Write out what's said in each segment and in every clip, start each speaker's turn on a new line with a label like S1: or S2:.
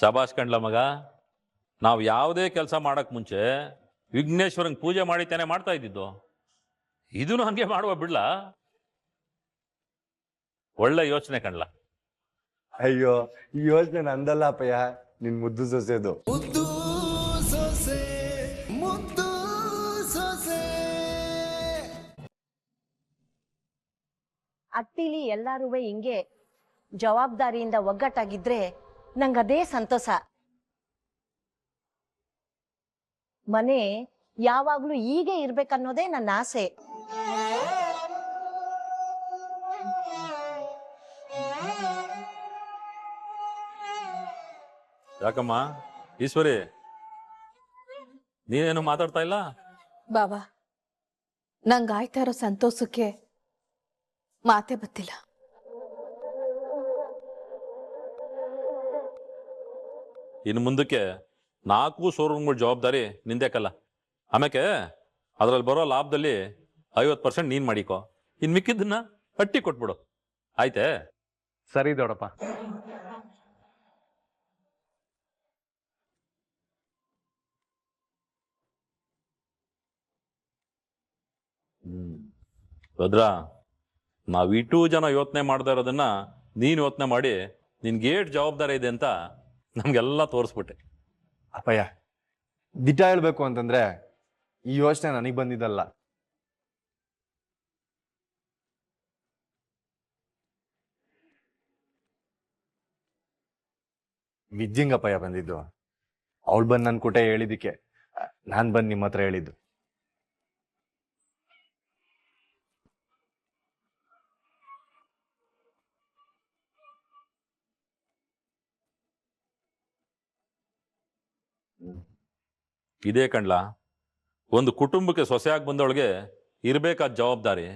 S1: ಶಬಾಷ್ ಕಂಡ್ಲ ಮಗ ನಾವು ಯಾವುದೇ ಕೆಲಸ ಮಾಡಕ್ ಮುಂಚೆ ವಿಘ್ನೇಶ್ವರಂಗೆ ಪೂಜೆ ಮಾಡಿ ತಾನೇ ಮಾಡ್ತಾ ಇದ್ದಿದ್ದು. ಇದನ್ನು ಹಂಗೆ ಮಾಡುವ ಬಿಡ್ಲ? ಒಳ್ಳೆ ಯೋಚನೆ ಕಂಡ್ಲ
S2: ಅಯ್ಯೋ ಈ ಯೋಚನೆ ನಂದಲ್ಲ ಅಪ್ಪಯ್ಯ ನಿನ್ ಮುದ್ದು ಸೊಸೆದು.
S3: ಮುದ್ದು ಸೊಸೆ ಮುದ್ದು ಸೊಸೆ.
S4: ಅತ್ತಿಲಿ ಎಲ್ಲಾರು ಹಿಂಗೆ ಜವಾಬ್ದಾರಿಯಿಂದ ಒಗ್ಗಟ್ಟಾಗಿದ್ರೆ ನಂಗದೇ ಸಂತೋಷ. ಮನೆ ಯಾವಾಗ್ಲೂ ಹೀಗೆ ಇರ್ಬೇಕನ್ನೋದೇ ನನ್ನ ಆಸೆ.
S1: ಯಾಕಮ್ಮ? ಈಶ್ವರಿ ನೀನೇನು ಮಾತಾಡ್ತಾ ಇಲ್ಲ?
S5: ಬಾಬಾ ನಂಗಾಯ್ತಾ ಇರೋ ಸಂತೋಷಕ್ಕೆ ಮಾತೆ ಬತ್ತಿಲ್ಲ
S1: ಇನ್ನು ಮುಂದಕ್ಕೆ ನಾಲ್ಕು ಶೋರೂಮ್ಗಳ ಜವಾಬ್ದಾರಿ ನಿಂದೇಕಲ್ಲ ಆಮೇಲೆ ಅದರಲ್ಲಿ ಬರೋ ಲಾಭದಲ್ಲಿ ಐವತ್ತು ಪರ್ಸೆಂಟ್ ನೀನ್ ಮಾಡಿಕೋ. ಇನ್ನು ಮಿಕ್ಕಿದ್ದನ್ನ ಹಟ್ಟಿ ಕೊಟ್ಬಿಡು. ಆಯ್ತೆ?
S2: ಸರಿ ದೊಡಪ್ಪ
S1: ಭದ್ರ ನಾವಿಟ್ಟು ಜನ ಯೋಚನೆ ಮಾಡ್ತಾ ಇರೋದನ್ನ ನೀನ್ ಯೋಚನೆ ಮಾಡಿ ನಿನ್ಗೆ ಏಟ್ ಜವಾಬ್ದಾರಿ ಇದೆ ಅಂತ ನಮ್ಗೆಲ್ಲ ತೋರಿಸ್ಬಿಟ್ಟೆ.
S2: ಅಪ್ಪಯ್ಯ, ದಿಟ್ಟ ಹೇಳ್ಬೇಕು ಅಂತಂದ್ರೆ ಈ ಯೋಚನೆ ನನಗ್ ಬಂದಿದ್ದಲ್ಲ. ವಿದ್ಯಂಗಪ್ಪಯ್ಯ ಬಂದಿದ್ದು, ಅವಳು ಬಂದು ನನ್ನ ಕುಟೆ ಹೇಳಿದ್ದಕ್ಕೆ ನಾನು ಬಂದು ನಿಮ್ಮ ಹತ್ರ ಹೇಳಿದ್ದು.
S1: ಇದೇ ಕಣ್ಲ? ಒಂದು ಕುಟುಂಬಕ್ಕೆ ಸೊಸೆಯಾಗಿ ಬಂದವಳಿಗೆ ಇರಬೇಕಾದ ಜವಾಬ್ದಾರಿ?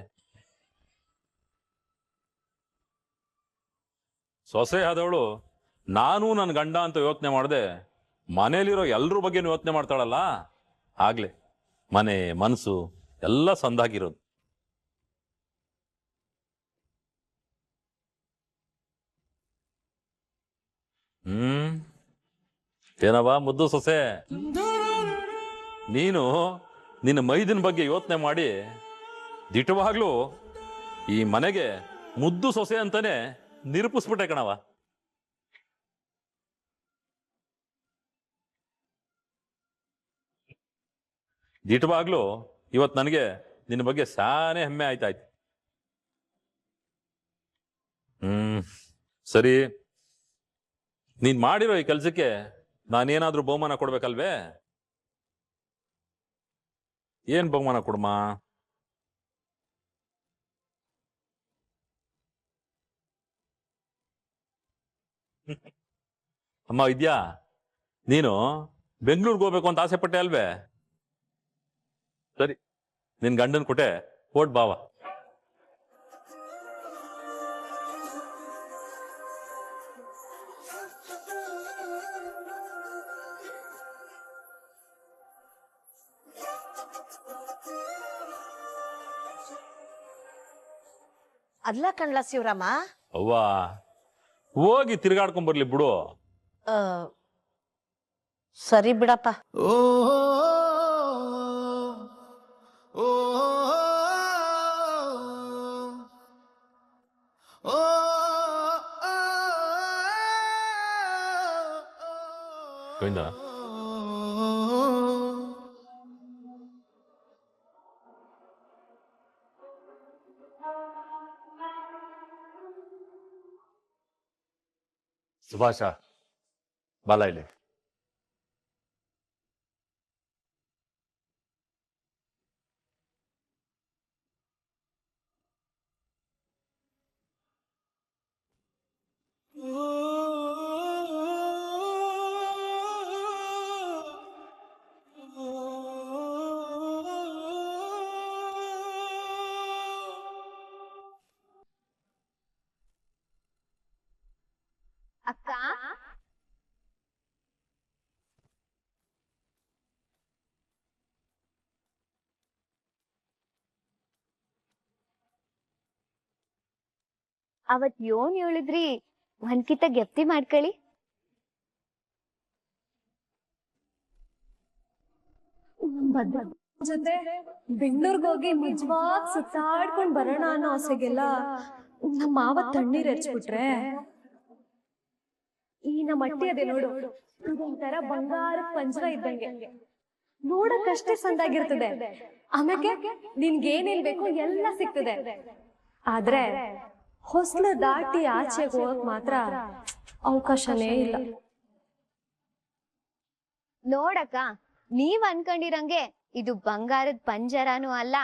S1: ಸೊಸೆ ಆದವಳು, ನಾನು ನನ್ನ ಗಂಡ ಅಂತ ಯೋಚನೆ ಮಾಡಿದೆ, ಮನೇಲಿರೋ ಎಲ್ಲರ ಬಗ್ಗೆ ಯೋಚನೆ ಮಾಡ್ತಾಳಲ್ಲ? ಆಗ್ಲೇ, ಮನೆ ಮನಸ್ಸು ಎಲ್ಲ ಸಂದಾಗಿರೋದು. ಹ್ಮ್? ಏನವಾ ಮುದ್ದು ಸೊಸೆ? ನೀನು ನಿನ್ನ ಮೈದಿನ ಬಗ್ಗೆ ಯೋಚನೆ ಮಾಡಿ, ದಿಟವಾಗ್ಲೂ ಈ ಮನೆಗೆ ಮುದ್ದು ಸೊಸೆ ಅಂತಾನೆ ನಿರೂಪಿಸ್ಬಿಟ್ಟೆ ಕಣವ ದಿಟವಾಗ್ಲೂ ಇವತ್ತು ನನಗೆ ನಿನ್ನ ಬಗ್ಗೆ ಸಾನೇ ಹೆಮ್ಮೆ ಆಯ್ತಾಯ್ತು. ಹ್ಮ್, ಸರಿ. ನೀನ್ ಮಾಡಿರೋ ಈ ಕೆಲ್ಸಕ್ಕೆ ನಾನೇನಾದ್ರೂ ಬಹುಮಾನ ಕೊಡ್ಬೇಕಲ್ವೇ? ಏನ್ ಬಹುಮಾನ ಕೊಡಮ್ಮ ಅಮ್ಮ ಇದ್ಯಾ? ನೀನು ಬೆಂಗಳೂರಿಗೆ ಹೋಗ್ಬೇಕು ಅಂತ ಆಸೆ ಪಟ್ಟೆ ಅಲ್ವೇ? ಸರಿ, ನಿನ್ ಗಂಡನ್ ಕೊಟ್ಟೆ ಓಟ್ ಬಾವ
S4: ಅಲ್ಲ ಕಣ್ಲ ಶಿವರಾಮ
S1: ಅವ್ವ ಹೋಗಿ ತಿರ್ಗಾಡ್ಕೊಂಡ್ ಬರ್ಲಿ ಬಿಡು.
S4: ಆ, ಸರಿ ಬಿಡಪ್ಪ.
S3: ಓ ಓ စ
S1: ပါး
S2: ရှာမလိုက်လေ
S4: ಅಕ್ಕ?
S6: ಅವತ್ ಯೋನ್ ಹೇಳಿದ್ರಿ? ಒಂದ್ಕಿತ ಗೆಪ್ತಿ ಮಾಡ್ಕೊಳ್ಳಿ ಜೊತೆ ಬೆಂಗಳೂರ್ಗ್ ಹೋಗಿ ನಿಜವಾಗ್ ಸುತ್ತಾಡ್ಕೊಂಡ್ ಬರೋಣ ಅನ್ನೋ ಆಸೆಗೆಲ್ಲ ನಮ್ಮ ಮಾವ ತಣ್ಣೀರ್ ಹಚ್ಬಿಟ್ರೆ ಈ ಮಟ್ಟಿ ಅದೇ ನೋಡು. ಒಂಥರ ಬಂಗಾರ ಪಂಜರ ಇದ್ದಂಗೆ. ನೋಡಕ್ಕಷ್ಟೇ ಸಂದಾಗಿರ್ತದೆ ಆಮೇಲೆ ನಿನ್ಗೆ ಏನೇನ್ ಬೇಕು ಎಲ್ಲ ಸಿಗ್ತದೆ. ಆದ್ರೆ ಹೊಸ ದಾಟಿ ಆಚೆಗೆ ಹೋಗಕ್ ಮಾತ್ರ ಅವಕಾಶನೇ ಇಲ್ಲ.
S7: ನೋಡಕ್ಕ ನೀವ್ ಅನ್ಕೊಂಡಿರಂಗೆ ಇದು ಬಂಗಾರದ ಪಂಜರನೂ ಅಲ್ಲ.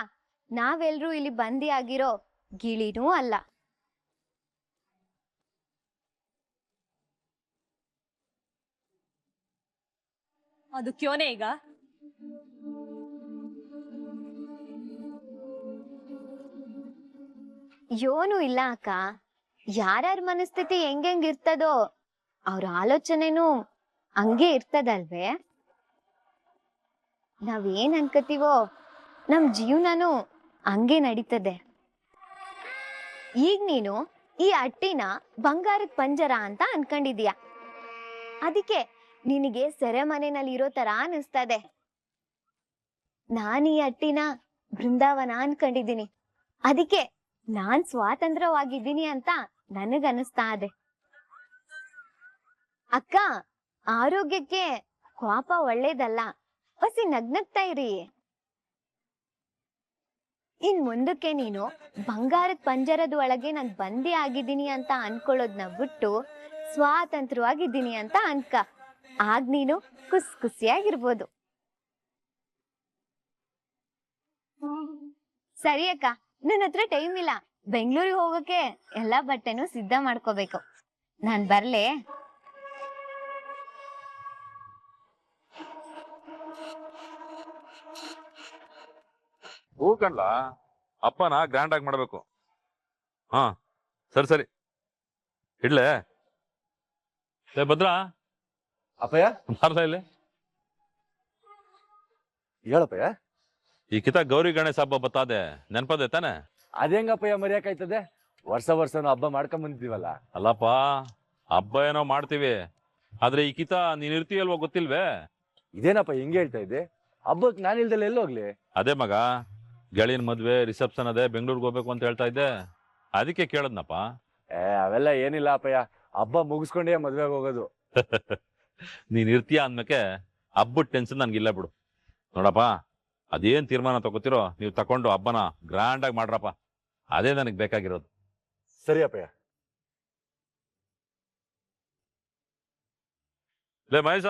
S7: ನಾವೆಲ್ರೂ ಇಲ್ಲಿ ಬಂದಿ ಆಗಿರೋ ಗಿಳಿನೂ ಅಲ್ಲ.
S6: ಅದು ಕ್ಯೋನೆ ಈಗ?
S7: ಯೋನು ಇಲ್ಲ ಅಕ್ಕ. ಯಾರ್ಯಾರ ಮನಸ್ಥಿತಿ ಹೆಂಗೆಂಗ್ ಇರ್ತದೋ ಅವ್ರ ಆಲೋಚನೆನೂ ಹಂಗೆ ಇರ್ತದಲ್ವೇ? ನಾವೇನ್ ಅನ್ಕೋತೀವೋ ನಮ್ ಜೀವನನೂ ಹಂಗೆ ನಡೀತದೆ. ಈಗ ನೀನು ಈ ಅಟ್ಟಿನ ಬಂಗಾರದ ಪಂಜರ ಅಂತ ಅನ್ಕೊಂಡಿದೀಯ. ಅದಕ್ಕೆ ನಿನಗೆ ಸೆರೆಮನೆನಲ್ಲಿ ಇರೋ ತರ ಅನಿಸ್ತದೆ. ನಾನು ಈ ಅಟ್ಟಿನ ಬೃಂದಾವನ ಅನ್ಕೊಂಡಿದ್ದೀನಿ. ಅದಕ್ಕೆ ನಾನ್ ಸ್ವಾತಂತ್ರ್ಯವಾಗಿದ್ದೀನಿ ಅಂತ ನನಗನ್ನಿಸ್ತಾ ಇದೆ. ಅಕ್ಕ, ಆರೋಗ್ಯಕ್ಕೆ ಕೋಪ ಒಳ್ಳೇದಲ್ಲ. ಹೊಸಿ ನಗ್ನಗ್ತಾ ಇರಿ. ಇನ್ ಮುಂದಕ್ಕೆ ನೀನು ಬಂಗಾರದ ಪಂಜರದ ಒಳಗೆ ನಾನು ಬಂದಿ ಆಗಿದ್ದೀನಿ ಅಂತ ಅನ್ಕೊಳ್ಳೋದ್ನ ಬಿಟ್ಟು ಸ್ವಾತಂತ್ರ್ಯವಾಗಿದ್ದೀನಿ ಅಂತ ಅನ್ಕ. ಆಗ ನೀನು ಖುಷ್ ಖುಷಿಯಾಗಿರ್ಬೋದು ಸರಿ ಅಕ್ಕ ನನ್ನ ಹತ್ರ ಟೈಮ್ ಇಲ್ಲ. ಬೆಂಗಳೂರಿಗೆ ಹೋಗಕ್ಕೆ ಎಲ್ಲಾ ಬಟ್ಟೆನೂ ಸಿದ್ಧ ಮಾಡ್ಕೋಬೇಕು. ನಾನ್ ಬರ್ಲೆ.
S1: ಹೂ ಅಪ್ಪನ ಗ್ರ್ಯಾಂಡ್ ಆಗಿ ಮಾಡಬೇಕು. ಹಾ, ಸರಿ ಸರಿ. ಇಡ್ಲೆ. ಭದ್ರಾ
S2: ಅಪ್ಪಯ್ಯ?
S1: ಬಾರ್ಲ ಇಲ್ಲಿ
S2: ಹೇಳಪ್ಪಯ್ಯ?
S1: ಈ ಕಿತ ಗೌರಿ ಗಣೇಶ ಹಬ್ಬ ಬತ್ತಾದೆ ನೆನಪದೆ ತಾನೆ?
S2: ಅದೇಂಗಪ್ಪಯ್ಯ ಮರ್ಯಾಕೈತದೆ ವರ್ಷ ವರ್ಷನೂ ಹಬ್ಬ ಮಾಡ್ಕೊಂಡ್ ಬಂದಿದ್ದೀವಲ್ಲ?
S1: ಅಲ್ಲಪ್ಪ ಹಬ್ಬ ಏನೋ ಮಾಡ್ತೀವಿ. ಆದ್ರೆ ಈ ಕಿತ ನೀನ್ ಇರ್ತೀಯಲ್ವೋ ಗೊತ್ತಿಲ್ವೇ?
S2: ಇದೇನಪ್ಪ ಹೆಂಗೆ ಹೇಳ್ತಾ ಇದ್ದೆ? ಹಬ್ಬಕ್ಕೆ ನಾನು ಇಲ್ದಲ್ಲ ಎಲ್ಲೋಗ್ಲಿ
S1: ಅದೇ ಮಗ ಗೆಳೆಯನ್ ಮದ್ವೆ ರಿಸೆಪ್ಷನ್ ಅದೇ ಬೆಂಗಳೂರಿಗೆ ಹೋಗ್ಬೇಕು ಅಂತ ಹೇಳ್ತಾ ಇದ್ದೆ. ಅದಕ್ಕೆ ಕೇಳದ್ನಪ್ಪ.
S2: ಏ ಅವೆಲ್ಲ ಏನಿಲ್ಲ ಅಪ್ಪಯ್ಯ. ಹಬ್ಬ ಮುಗಿಸ್ಕೊಂಡೇ ಮದ್ವೆಗೆ ಹೋಗೋದು.
S1: ನೀನ್ ಇರ್ತೀಯ ಅಂದ್ಮೇಕೆ ಹಬ್ಬದ ಟೆನ್ಷನ್ ನನ್ಗಿಲ್ಲ ಬಿಡು. ನೋಡಪ್ಪ ಅದೇನ್ ತೀರ್ಮಾನ ತಗೋತಿರೋ ನೀವು ತಕೊಂಡು ಹಬ್ಬನ ಗ್ರ್ಯಾಂಡ್ ಆಗಿ ಮಾಡ್ರಪ್ಪ. ಅದೇ ನನಗೆ ಬೇಕಾಗಿರೋದು.
S2: ಸರಿ ಅಪ್ಪಯ್ಯ.
S1: ಲೇ ಮಹೇಶ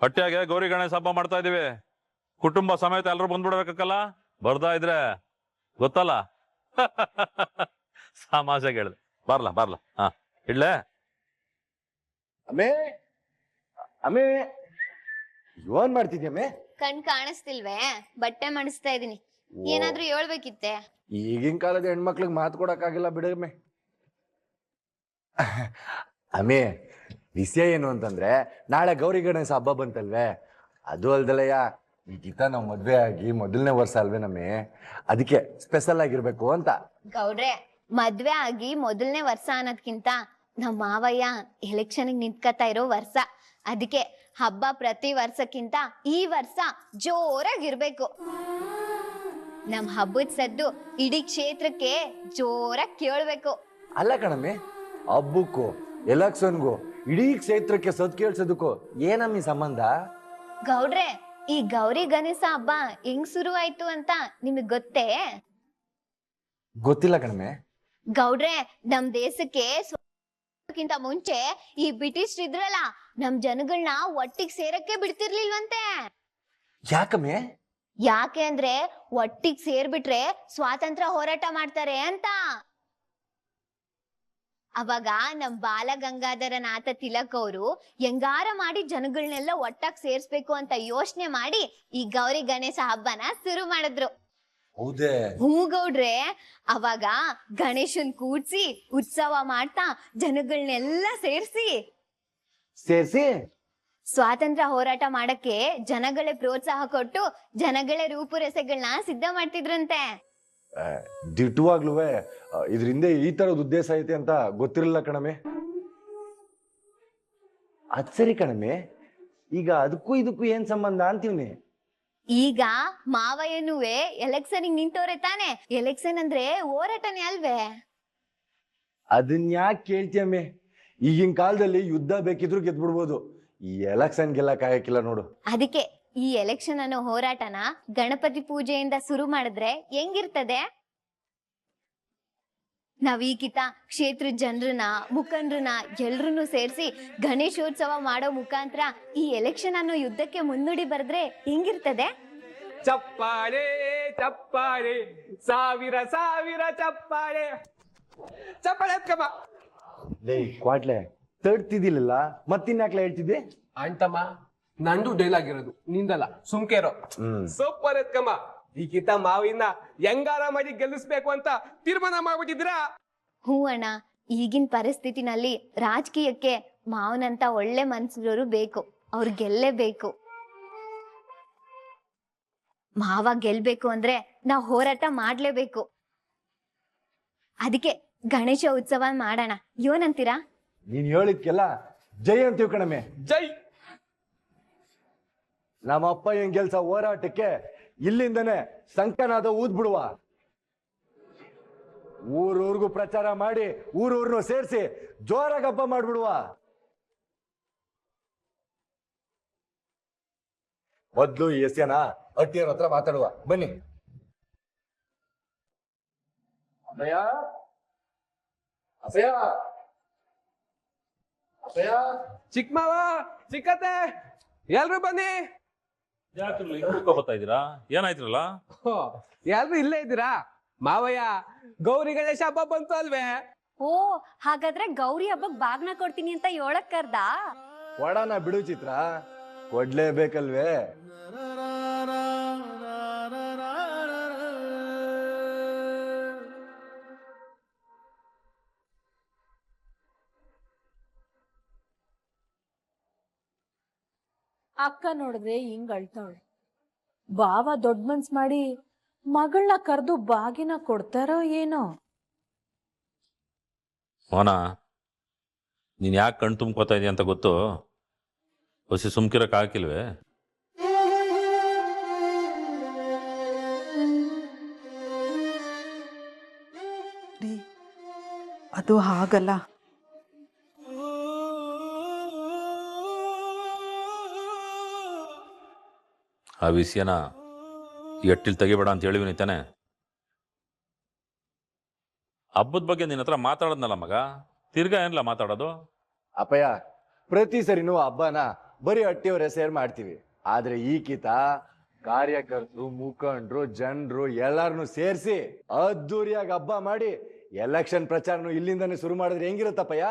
S1: ಹೊಟ್ಟೆಯಾಗೆ ಗೌರಿ ಗಣೇಶ ಹಬ್ಬ ಮಾಡ್ತಾ ಇದೀವಿ. ಕುಟುಂಬ ಸಮೇತ ಎಲ್ಲರೂ ಬಂದ್ಬಿಡ್ಬೇಕಲ್ಲ ಬರ್ದಾ ಇದ್ರೆ? ಗೊತ್ತಲ್ಲ? ಸಮಾಜ ಹೇಳ್ದೆ. ಬರ್ಲಾ ಬರ್ಲಾ. ಹಾ ಇಡ್ಲೇ?
S2: ಅಮ್ಮೇ ಅಮ್ಮೇ ಏನ್ ಮಾಡ್ತಿದ್ಯಮ್ಮೆ
S7: ಕಣ್ ಕಾಣಿಸ್ತಿಲ್ವೇ? ಬಟ್ಟೆ ಮಡಿಸ್ತಾ ಇದೀನಿ. ಏನಾದ್ರೂ ಹೇಳ್ಬೇಕಿತ್ತೆ?
S2: ಈಗಿನ ಕಾಲದ ಹೆಣ್ಮಕ್ಳಿಗೆ ಮಾತು ಕೊಡಕ್ಕಾಗಿಲ್ಲ ಬಿಡಮ್ಮೆ ಅಮ್ಮೆ. ವಿಷಯ ಏನು ಅಂತಂದ್ರೆ ನಾಳೆ ಗೌರಿ ಗಣೇಶ ಹಬ್ಬ ಬಂತಲ್ವೇ? ಅದು ಅಲ್ದಲಯ್ಯ ಈಗಿತ ನಾವು ಮದ್ವೆ ಆಗಿ ಮೊದಲನೇ ವರ್ಷ ಅಲ್ವೇ ನಮ್ಮೆ? ಅದಕ್ಕೆ ಸ್ಪೆಷಲ್ ಆಗಿರ್ಬೇಕು ಅಂತ.
S7: ಗೌಡ್ರೆ ಮದ್ವೆ ಆಗಿ ಮೊದಲನೇ ವರ್ಷ ಅನ್ನೋದ್ಕಿಂತ ನಮ್ಮ ಮಾವಯ್ಯ ಎಲೆಕ್ಷನ್ ನಿಂತ್ಕತಾ ಇರೋ ವರ್ಷ. ಅದಕ್ಕೆ ಹಬ್ಬ ಪ್ರತಿ ವರ್ಷಕ್ಕಿಂತ ಈ ವರ್ಷ ಜೋರಾಗಿರ್ಬೇಕು ನಮ್ ಹಬ್ಬದ ಸದ್ದು ಇಡೀ ಕ್ಷೇತ್ರಕ್ಕೆ ಜೋರಾಗಿ ಕೇಳ್ಬೇಕು.
S2: ಅಲ್ಲ ಕಣಮ್ಮೆ ಹಬ್ಬಕ್ಕೂ ಎಲೆಕ್ಷನ್ಗೂ ಇಡೀ ಕ್ಷೇತ್ರಕ್ಕೆ ಸದ್ ಕೇಳ್ಸೋದಕ್ಕೂ ಏನಮ್ಮಿ ಸಂಬಂಧ?
S7: ಗೌಡ್ರೆ ಈ ಗೌರಿ ಗಣೇಶ ಹಬ್ಬ ಹೆಂಗ್ ಶುರು ಆಯ್ತು ಅಂತ ನಿಮಗ್ ಗೊತ್ತೇ?
S2: ಗೊತ್ತಿಲ್ಲ ಕಣಮ್ಮೆ.
S7: ಗೌಡ್ರೆ ನಮ್ ದೇಶಕ್ಕೆ ಸ್ವಾತಂತ್ರ್ಯಕ್ಕಿಂತ ಮುಂಚೆ ಈ ಬ್ರಿಟಿಷ್ ಇದ್ರಲ್ಲ ನಮ್ ಜನಗಳನ್ನ ಒಟ್ಟಿಗೆ ಸೇರಕ್ಕೆ ಬಿಡ್ತಿರ್ಲಿಲ್ವಂತೆ.
S2: ಯಾಕಮ್ಮೆ?
S7: ಯಾಕೆ ಅಂದ್ರೆ ಒಟ್ಟಿಗೆ ಸೇರ್ಬಿಟ್ರೆ ಸ್ವಾತಂತ್ರ್ಯ ಹೋರಾಟ ಮಾಡ್ತಾರೆ ಅಂತ. ಅವಾಗ ನಮ್ ಬಾಲಗಂಗಾಧರ ನಾಥ ತಿಲಕ್ ಅವರು ಹೆಂಗಾರ ಮಾಡಿ ಜನಗಳನ್ನೆಲ್ಲ ಒಟ್ಟಾಗ್ ಸೇರ್ಸ್ಬೇಕು ಅಂತ ಯೋಚನೆ ಮಾಡಿ ಈ ಗೌರಿ ಗಣೇಶ ಹಬ್ಬನ ಶುರು ಮಾಡಿದ್ರು.
S2: ಹೌದೇ.
S7: ಹೂ ಗೌಡ್ರೆ ಅವಾಗ ಗಣೇಶನ್ ಕೂಡ್ಸಿ ಉತ್ಸವ ಮಾಡ್ತಾ ಜನಗಳನ್ನೆಲ್ಲ ಸೇರ್ಸಿ.
S2: ಸೇರ್ಸಿ?
S7: ಸ್ವಾತಂತ್ರ್ಯ ಹೋರಾಟ ಮಾಡಕ್ಕೆ ಜನಗಳೇ ಪ್ರೋತ್ಸಾಹ ಕೊಟ್ಟು ಜನಗಳೇ ರೂಪುರಸೆಗಳನ್ನ ಸಿದ್ಧ ಮಾಡ್ತಿದ್ರಂತೆ.
S2: ದಿಟ್ಟವಾಗ್ಲೂ ಇದ್ರಿಂದ ಈ ತರದ ಉದ್ದೇಶ ಐತೆ ಅಂತ ಗೊತ್ತಿರಲಿಲ್ಲ ಕಣಮೆ ಅದ್ ಸರಿ ಕಣಮೆ ಈಗ ಅದಕ್ಕೂ ಇದಕ್ಕೂ ಏನ್ ಸಂಬಂಧ ಅಂತೀವ್ನಿ?
S7: ಈಗ ಮಾವಯ್ಯನುವೆ ಎಲೆಕ್ಷನ್ ನಿಂತವ್ರೆ ತಾನೆ? ಎಲೆಕ್ಷನ್ ಅಂದ್ರೆ ಹೋರಾಟನೇ ಅಲ್ವೇ?
S2: ಅದನ್ ಯಾಕೆ ಕೇಳ್ತೀಯಮ್ಮೆ ಈಗಿನ ಕಾಲದಲ್ಲಿ ಯುದ್ಧ ಬೇಕಿದ್ರು ಗೆದ್ಬಿಡ್ಬೋದು. ಈ ಎಲೆಕ್ಷನ್ಗೆಲ್ಲ ಕಾಯಕ್ಕಿಲ್ಲ ನೋಡು.
S7: ಅದಕ್ಕೆ ಈ ಎಲೆಕ್ಷನ್ ಅನ್ನೋ ಹೋರಾಟನ ಗಣಪತಿ ಪೂಜೆಯಿಂದ ಶುರು ಮಾಡಿದ್ರೆ ಹೆಂಗಿರ್ತದೆ? ನಾವೀಗಿತ ಕ್ಷೇತ್ರ ಜನರನ್ನ ಮುಖಂಡ್ರನ್ನ ಎಲ್ರನ್ನೂ ಸೇರಿಸಿ ಗಣೇಶೋತ್ಸವ ಮಾಡೋ ಮುಖಾಂತರ ಈ ಎಲೆಕ್ಷನ್ ಅನ್ನೋ ಯುದ್ಧಕ್ಕೆ ಮುನ್ನುಡಿ ಬರೆದ್ರೆ ಹೆಂಗಿರ್ತದೆ?
S8: ಚಪ್ಪಾಳೆ ಚಪ್ಪಾಳೆ ಸಾವಿರ ಸಾವಿರ ಚಪ್ಪಾಳೆ. ಚಪ್ಪಾಳೆ ಎತ್ಕಮ್ಮ
S2: ಲೇ ಕ್ವಾಟ್ಲೆ ತಡ್ತಿದ್ದಿಲ್ಲ ಮತ್ತಿನ್ಯಾಕ್ಲೆ ಹೇಳ್ತಿದ್ದೆ?
S8: ಅಂತಮ್ಮ ನಂದು ಡೈಲಾಗ್ ಇರೋದು ನಿಂದಲ್ಲ ಸುಮ್ಕೇರೋ.
S2: ಹ್ಮ್.
S8: ಸೂಪರ್ ಎತ್ಕಮ್ಮ ಈಗಿತ ಮಾವಿನ ಹೆಂಗಾರ ಮಾಡಿ ಗೆಲ್ಲಿಸ್ಬೇಕು ಅಂತ ತೀರ್ಮಾನ ಮಾಡ್ಬಿಟ್ಟಿದ್ರಾ
S7: ಹೂ ಅಣ್ಣ ಈಗಿನ ಪರಿಸ್ಥಿತಿನಲ್ಲಿ ರಾಜಕೀಯಕ್ಕೆ ಮಾವನಂತ ಒಳ್ಳೆ ಮನ್ಸಿರೋರು ಬೇಕು ಅವ್ರು ಗೆಲ್ಲೇಬೇಕು. ಮಾವ ಗೆಲ್ಬೇಕು ಅಂದ್ರೆ ನಾವ್ ಹೋರಾಟ ಮಾಡ್ಲೇಬೇಕು. ಅದಕ್ಕೆ ಗಣೇಶ ಉತ್ಸವ ಮಾಡೋಣ ಏನಂತೀರಾ
S2: ನೀನ್ ಹೇಳಿದ್ಕೆಲ್ಲ ಜೈ ಅಂತೀವಿ ಕಣಮೆ
S8: ಜೈ!
S2: ನಮ್ಮ ಅಪ್ಪ ಏನ್ ಕೆಲ್ಸ ಹೋರಾಟಕ್ಕೆ ಇಲ್ಲಿಂದನೇ ಸಂಕನಾದ ಊದ್ ಬಿಡುವ. ಊರೂರ್ಗೂ ಪ್ರಚಾರ ಮಾಡಿ, ಊರೂರ್ನು ಸೇರಿಸಿ ಜೋರಾಗಿ ಹಬ್ಬ ಮಾಡ್ಬಿಡುವ. ಮೊದ್ಲು ಎಸ್ ಎಸ್ಯನ ಅಟ್ಟಿಯವ್ರ ಹತ್ರ ಮಾತಾಡುವ. ಬನ್ನಿ. ಅಭಯ? ಅಭಯ? ಅಭಯ?
S8: ಚಿಕ್ಕಮಾವ ಚಿಕ್ಕತೆ ಎಲ್ರು ಬನ್ನಿ.
S1: ಯಾಕ್ರಲ್ಲ ಹಿಂಗ್ ಬರ್ತಾ ಇದ್ದೀರಾ? ಏನಾಯ್ತ್ರಲ್ಲ?
S8: ಹೋ, ಇಲ್ಲೇ ಇದ್ದೀರಾ? ಮಾವಯ್ಯ ಗೌರಿ ಗಣೇಶ ಹಬ್ಬ ಬಂತು ಅಲ್ವೇ?
S6: ಓ ಹಾಗಾದ್ರೆ ಗೌರಿ ಹಬ್ಬಕ್ ಬಾಗ್ನ ಕೊಡ್ತೀನಿ ಅಂತ ಹೇಳಕ್ ಕರ್ದ?
S2: ಒಡನ ಬಿಡು ಚಿತ್ರ. ಕೊಡ್ಲೇಬೇಕಲ್ವೇ?
S5: ಅಕ್ಕ ನೋಡಿದ್ರೆ ಹಿಂಗ್ ಅಳ್ತಾವಳೆ ಬಾವ ದೊಡ್ಡ ಮನ್ಸ್ ಮಾಡಿ ಮಗಳನ್ನ ಕರೆದು ಬಾಗಿನ ಕೊಡ್ತಾರೋ ಏನೋ?
S1: ಮೋನ ನೀನ್ ಯಾಕೆ ಕಣ್ ತುಂಬ್ಕೋತಾ ಇದೀಯ ಅಂತ ಗೊತ್ತು? ಹೊಸಿ ಸುಮ್ಕಿರಕ್ ಹಾಕಿಲ್ವೇ?
S9: ಅದು ಹಾಗಲ್ಲ.
S1: ಆ ವಿಷಯನ ಎಟ್ಟಿಲ್ ತೆಗಿಬೇಡ ಅಂತ ಹೇಳಿವಿನಿ ತಾನೆ ಹಬ್ಬದ ಬಗ್ಗೆ ನಿನ್ನ ಹತ್ರ ಮಾತಾಡದ್ನಲ್ಲ ಮಗ? ತಿರ್ಗಾ ಏನಿಲ್ಲ ಮಾತಾಡೋದು?
S2: ಅಪ್ಪಯ್ಯ, ಪ್ರತಿ ಸರಿನೂ ಹಬ್ಬನ ಬರೀ ಹಟ್ಟಿಯವರೇ ಸೇರ್ ಮಾಡ್ತೀವಿ. ಆದ್ರೆ ಈ ಕಿತ ಕಾರ್ಯಕರ್ತರು, ಮುಖಂಡರು, ಜನರು ಎಲ್ಲಾರನು ಸೇರಿಸಿ ಅದ್ದೂರಿಯಾಗಿ ಹಬ್ಬ ಮಾಡಿ ಎಲೆಕ್ಷನ್ ಪ್ರಚಾರನು ಇಲ್ಲಿಂದನೇ ಶುರು ಮಾಡಿದ್ರೆ ಹೆಂಗಿರುತ್ತಪ್ಪಯ್ಯ?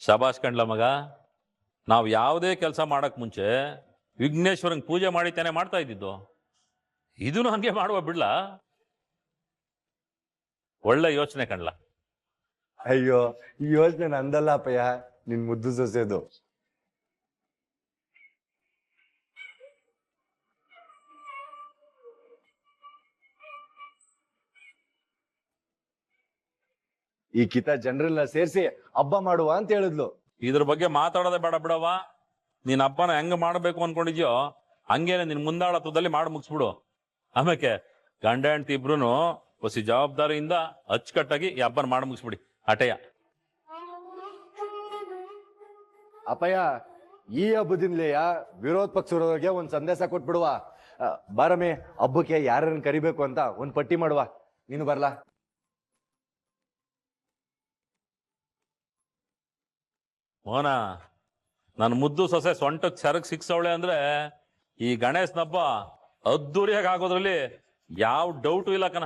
S1: ಶಬಾಷ್ ಕಂಡ್ಲ ಮಗ, ನಾವು ಯಾವುದೇ ಕೆಲಸ ಮಾಡಕ್ ಮುಂಚೆ ವಿಘ್ನೇಶ್ವರಂಗೆ ಪೂಜೆ ಮಾಡಿ ತಾನೇ ಮಾಡ್ತಾ ಇದ್ದಿದ್ದು. ಇದನ್ನು ಹಂಗೆ ಮಾಡುವ ಬಿಡ್ಲ? ಒಳ್ಳೆ ಯೋಚನೆ ಕಂಡ್ಲ
S2: ಅಯ್ಯೋ, ಈ ಯೋಚನೆ ನಂದಲ್ಲ ಅಪ್ಪಯ್ಯ, ನಿನ್ ಮುದ್ದು ಸೊಸೆದು. ಈ ಕಿತ ಜನರನ್ನ ಸೇರಿಸಿ ಹಬ್ಬ ಮಾಡುವ ಅಂತ ಹೇಳಿದ್ಲು.
S1: ಇದ್ರ ಬಗ್ಗೆ ಮಾತಾಡೋದೇ ಬೇಡ ಬಿಡವ ನೀನ್ ಹಬ್ಬನ ಹೆಂಗ್ ಮಾಡ್ಬೇಕು ಅನ್ಕೊಂಡಿದ್ಯೋ ಹಂಗೇನೆ ನಿನ್ ಮುಂದಾಳತ್ವದಲ್ಲಿ ಮಾಡಿ ಮುಗಿಸ್ಬಿಡು. ಆಮೇಕೆ ಗಂಡ ಹೆಂಡತಿ ಇಬ್ರು ಹೊಸಿ ಜವಾಬ್ದಾರಿಯಿಂದ ಅಚ್ಚುಕಟ್ಟಾಗಿ ಈ ಹಬ್ಬನ ಮಾಡಿ ಮುಗಿಸ್ಬಿಡಿ. ಅಟಯ
S2: ಅಪ್ಪಯ್ಯ ಈ ಹಬ್ಬದಿಂದಲೇಯ ವಿರೋಧ ಪಕ್ಷದವ್ರಿಗೆ ಒಂದ್ ಸಂದೇಶ ಕೊಟ್ಬಿಡುವ. ಬಾರಮೆ ಹಬ್ಬಕ್ಕೆ ಯಾರನ್ನ ಕರಿಬೇಕು ಅಂತ ಒಂದ್ ಪಟ್ಟಿ ಮಾಡುವ. ನೀನು ಬರ್ಲಾ?
S1: ಮೋನ ನನ್ನ ಮುದ್ದು ಸೊಸೆ ಸೊಂಟಕ್ಕೆ ಸೆರಗ್ ಸಿಕ್ಸವಳೆ ಅಂದ್ರೆ ಈ ಗಣೇಶನಬ್ಬ ಅದ್ದೂರಿಯಾಗಿ ಆಗೋದ್ರಲ್ಲಿ ಯಾವ ಡೌಟು ಇಲ್ಲ ಕಣ.